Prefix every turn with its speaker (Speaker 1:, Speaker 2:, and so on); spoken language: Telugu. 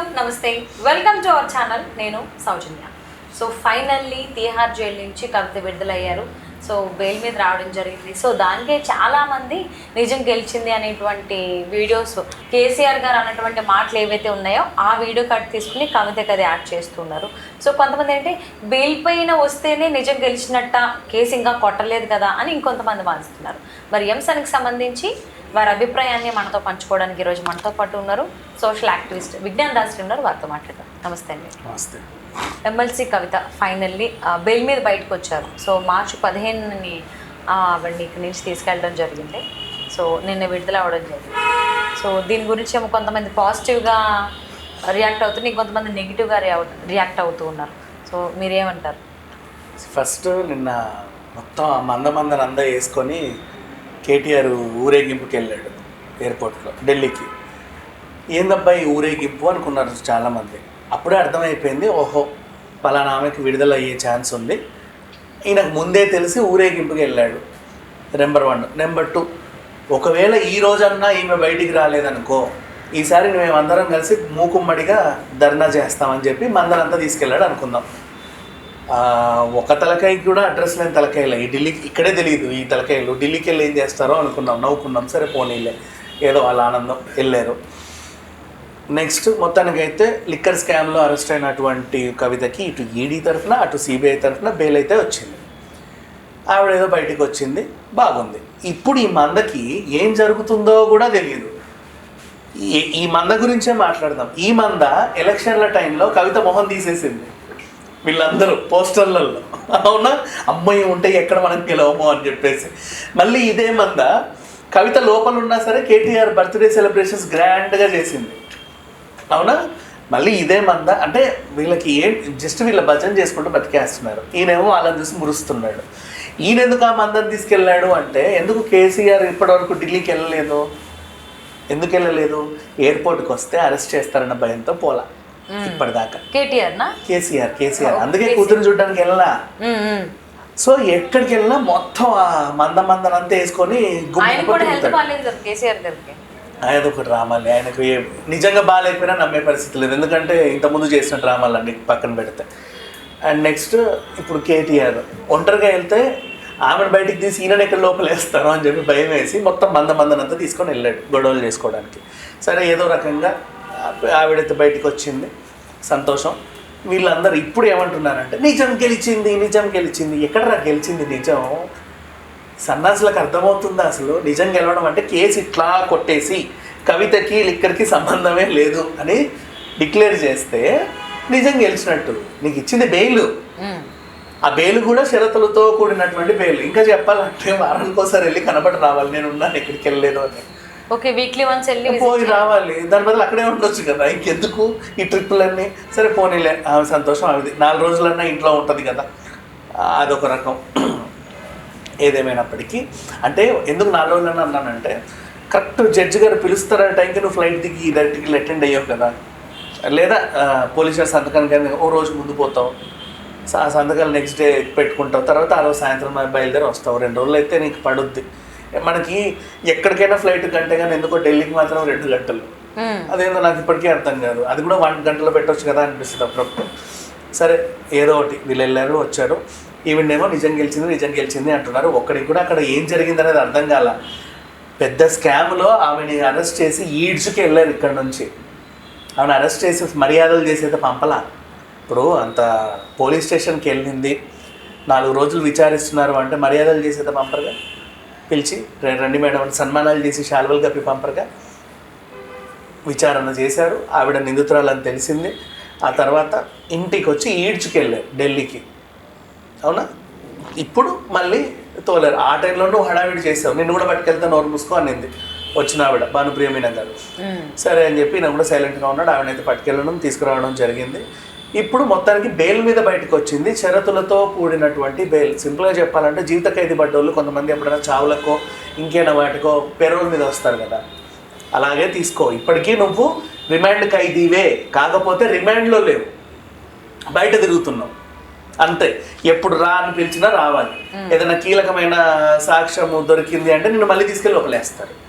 Speaker 1: నమస్తే. వెల్కమ్ టు అవర్ ఛానల్ నేను Soujanya. So finally Tihar jail నుంచి కవిత విడుదలయ్యారు. సో బెయిల్ మీద రావడం జరిగింది. సో దానికే చాలామంది నిజం గెలిచింది అనేటువంటి వీడియోస్ కేసీఆర్ గారు అన్నటువంటి మాటలు ఏవైతే ఉన్నాయో ఆ వీడియో కట్ తీసుకుని కవితకి అది యాడ్ చేస్తున్నారు. సో కొంతమంది ఏంటి బెయిల్ పైన వస్తేనే నిజం గెలిచినట్ట కేసు ఇంకా కొట్టలేదు కదా అని ఇంకొంతమంది వాదిస్తున్నారు. మరి ఈ సంబంధించి వారి అభిప్రాయాన్ని మనతో పంచుకోవడానికి ఈరోజు మనతో పాటు ఉన్నారు సోషల్ యాక్టివిస్ట్ విజ్ఞాన్ దాస్ ఉన్నారు. వారితో మాట్లాడదాం. నమస్తే అండి.
Speaker 2: నమస్తే.
Speaker 1: ఎమ్మెల్సీ కవిత ఫైనల్లీ బెయిల్ మీద బయటకు వచ్చారు. సో మార్చి పదిహేనుని ఆవిడని ఇక్కడి నుంచి తీసుకెళ్ళడం జరిగింది. సో నిన్న విడుదల అవ్వడం జరిగింది. సో దీని గురించి ఏమో కొంతమంది పాజిటివ్గా రియాక్ట్ అవుతున్నారు ఇంకొంతమంది నెగిటివ్గా రియాక్ట్ అవుతూ ఉన్నారు. సో మీరేమంటారు?
Speaker 2: ఫస్ట్ నిన్న మొత్తం ఆ మంద మందని అందా వేసుకొని కేటీఆర్ ఊరేగింపుకి వెళ్ళాడు ఎయిర్పోర్ట్లో ఢిల్లీకి. ఏందబ్బా ఈ ఊరేగింపు అనుకున్నారు చాలామంది. అప్పుడే అర్థమైపోయింది ఓహో పలానా ఆమెకి విడుదల అయ్యే ఛాన్స్ ఉంది. ఈయనకు ముందే తెలిసి ఊరేగింపుకి వెళ్ళాడు నెంబర్ వన్. నెంబర్ టూ ఒకవేళ ఈ రోజన్నా ఈమె బయటికి రాలేదనుకో ఈసారి మేమందరం కలిసి మూకుమ్మడిగా ధర్నా చేస్తామని చెప్పి మందరంతా తీసుకెళ్ళాడు అనుకుందాం. ఒక తలకాయ కూడా అడ్రస్ లేని తలకాయలే ఈ ఢిల్లీకి ఇక్కడే తెలియదు ఈ తలకాయలు. ఢిల్లీకి వెళ్ళి ఏం చేస్తారో అనుకున్నాం నవ్వుకున్నాం. సరే పోనీలే ఏదో వాళ్ళ ఆనందం వెళ్ళారు. నెక్స్ట్ మొత్తానికైతే లిక్కర్ స్కామ్లో అరెస్ట్ అయినటువంటి కవితకి ఇటు ఈడీ తరఫున అటు సిబిఐ తరఫున బెయిల్ అయితే వచ్చింది. ఆవిడ ఏదో బయటికి వచ్చింది. బాగుంది. ఇప్పుడు ఈ మందకి ఏం జరుగుతుందో కూడా తెలియదు ఈ ఈ మంద గురించే మాట్లాడదాం. ఈ మంద ఎలక్షన్ల టైంలో కవిత మొహం తీసేసింది. వీళ్ళందరూ పోస్టర్లలో. అవునా? అమ్మాయి ఉంటే ఎక్కడ మనం గెలవము అని చెప్పేసి. మళ్ళీ ఇదే మంద. కవిత లోపల ఉన్నా సరే కేటీఆర్ బర్త్డే సెలబ్రేషన్స్ గ్రాండ్గా చేసింది. అవునా? మళ్ళీ ఇదే మంద. అంటే వీళ్ళకి ఏం జస్ట్ వీళ్ళ భజన చేసుకుంటూ బతికేస్తున్నారు. ఈయనేమో వాళ్ళని చూసి మురుస్తున్నాడు. ఈయన ఎందుకు ఆ మందని తీసుకెళ్ళాడు అంటే ఎందుకు కేసీఆర్ ఇప్పటివరకు ఢిల్లీకి వెళ్ళలేదు? ఎందుకు వెళ్ళలేదు? ఎయిర్పోర్ట్కి వస్తే అరెస్ట్ చేస్తారన్న భయంతో పోలా. ఇప్పటిదాకా.
Speaker 1: కేటీఆర్నా
Speaker 2: కేసీఆర్ కేసీఆర్. అందుకే కూతురు చూడడానికి వెళ్ళలా సో ఎక్కడికి వెళ్ళినా మొత్తం మంద మందనంతా వేసుకొని
Speaker 1: ఆయన
Speaker 2: ఒక డ్రామాలే ఆయనకు నిజంగా బాగాలేకపోయినా నమ్మే పరిస్థితి లేదు. ఎందుకంటే ఇంతకుముందు చేసిన డ్రామాలన్నీ పక్కన పెడితే. అండ్ నెక్స్ట్ ఇప్పుడు కేటీఆర్. ఒంటరిగా వెళ్తే ఆమెను బయటికి తీసి ఈయన ఎక్కడ లోపల వేస్తాను అని చెప్పి భయం వేసి మొత్తం మంద మందనంతా తీసుకొని వెళ్ళాడు గొడవలు చేసుకోవడానికి. సరే ఏదో రకంగా ఆవిడైతే బయటికి వచ్చింది. సంతోషం. వీళ్ళందరూ ఇప్పుడు ఏమంటున్నారంటే నిజం గెలిచింది నిజం గెలిచింది. ఎక్కడరా గెలిచింది నిజం? సన్నాసులకు అర్థమవుతుందా అసలు? నిజం గెలవడం అంటే కేసు ఇట్లా కొట్టేసి కవితకి లిక్కర్కి సంబంధమే లేదు అని డిక్లేర్ చేస్తే నిజం గెలిచినట్టు. నీకు ఇచ్చింది బెయిల్. ఆ బెయిల్ కూడా షరతులతో కూడినటువంటి బెయిల్. ఇంకా చెప్పాలంటే వారానికి ఒకసారి వెళ్ళి కనబడి రావాలి. నేను ఉన్నాను ఎక్కడికి వెళ్ళలేదు అని.
Speaker 1: ఓకే వీక్లీ వన్స్ వెళ్ళి
Speaker 2: పోయి రావాలి. దాని బదులు అక్కడే ఉండొచ్చు కదా. ఇంకెందుకు? ఈ ట్రిప్పులన్నీ. సరే పోనీలే. ఆమె సంతోషం ఆమెది నాలుగు రోజులన్నా ఇంట్లో ఉంటుంది కదా. అదొక రకం. ఏదేమైనప్పటికీ. అంటే ఎందుకు నాలుగు రోజులన్నా అన్నానంటే కరెక్ట్ జడ్జి గారు పిలుస్తారా టైంకి నువ్వు ఫ్లైట్ దిగి డైరెక్ట్గా అటెండ్ అయ్యావు కదా. లేదా పోలీసుల సంతకానికి కానీ ఓ రోజు ముందు పోతావు. ఆ సంతకాలు నెక్స్ట్ డే పెట్టుకుంటావు. తర్వాత ఆ రోజు సాయంత్రం బయలుదేరి వస్తావు. రెండు రోజులు అయితే నీకు పడుద్ది. మనకి ఎక్కడికైనా ఫ్లైట్ గంట కానీ ఎందుకో ఢిల్లీకి మాత్రం రెండు గంటలు. అదేందో నాకు ఇప్పటికీ అర్థం కాదు. అది కూడా వన్ గంటలో పెట్టొచ్చు కదా అనిపిస్తుంది అప్పుడప్పుడు. సరే ఏదో ఒకటి వీళ్ళు వెళ్ళారు వచ్చారు. ఈవిడేమో నిజం గెలిచింది నిజం గెలిచింది అంటున్నారు. ఒక్కడికి కూడా అక్కడ ఏం జరిగింది అనేది అర్థం కాల. పెద్ద స్కామ్లో ఆమెని అరెస్ట్ చేసి ఈడ్చుకి వెళ్ళారు ఇక్కడ నుంచి. ఆమెను అరెస్ట్ చేసి మర్యాదలు చేసేది పంపలా. ఇప్పుడు అంత పోలీస్ స్టేషన్కి వెళ్ళింది. నాలుగు రోజులు విచారిస్తున్నారు అంటే మర్యాదలు చేసేది పంపరుగా? పిలిచి "రే- రండి మేడం అని సన్మానాలు చేసి శాల్వలు కప్పి పంపరుగా విచారణ చేశారు. ఆవిడ నిందితురాలని తెలిసింది. ఆ తర్వాత ఇంటికి వచ్చి ఈడ్చుకెళ్ళారు ఢిల్లీకి. అవునా? ఇప్పుడు మళ్ళీ తోలేరు. ఆ టైంలో నువ్వు హడావిడి చేసావు నిన్ను కూడా పట్టుకెళ్తే నోరు మూసుకో అనింది వచ్చిన ఆవిడ భానుప్రియమీన గారు. సరే అని చెప్పి నేను కూడా సైలెంట్గా ఉన్నాడు. ఆవిడనైతే పట్టుకెళ్ళడం తీసుకురావడం జరిగింది. ఇప్పుడు మొత్తానికి బెయిల్ మీద బయటకు వచ్చింది షరతులతో కూడినటువంటి బెయిల్. సింపుల్గా చెప్పాలంటే జీవిత ఖైదీ పడ్డోళ్ళు కొంతమంది ఎప్పుడైనా చావులకో ఇంకేనా వాటికో పెరోల్ మీద వస్తారు కదా. అలాగే తీసుకో. ఇప్పటికీ నువ్వు రిమాండ్ ఖైదీవే. కాకపోతే రిమాండ్లో లేవు. బయట తిరుగుతున్నావు. అంతే. ఎప్పుడు రా అని పిలిచినా రావాలి. ఏదైనా కీలకమైన సాక్ష్యము దొరికింది అంటే నిన్ను మళ్ళీ తీసుకెళ్ళి లోపలేస్తారు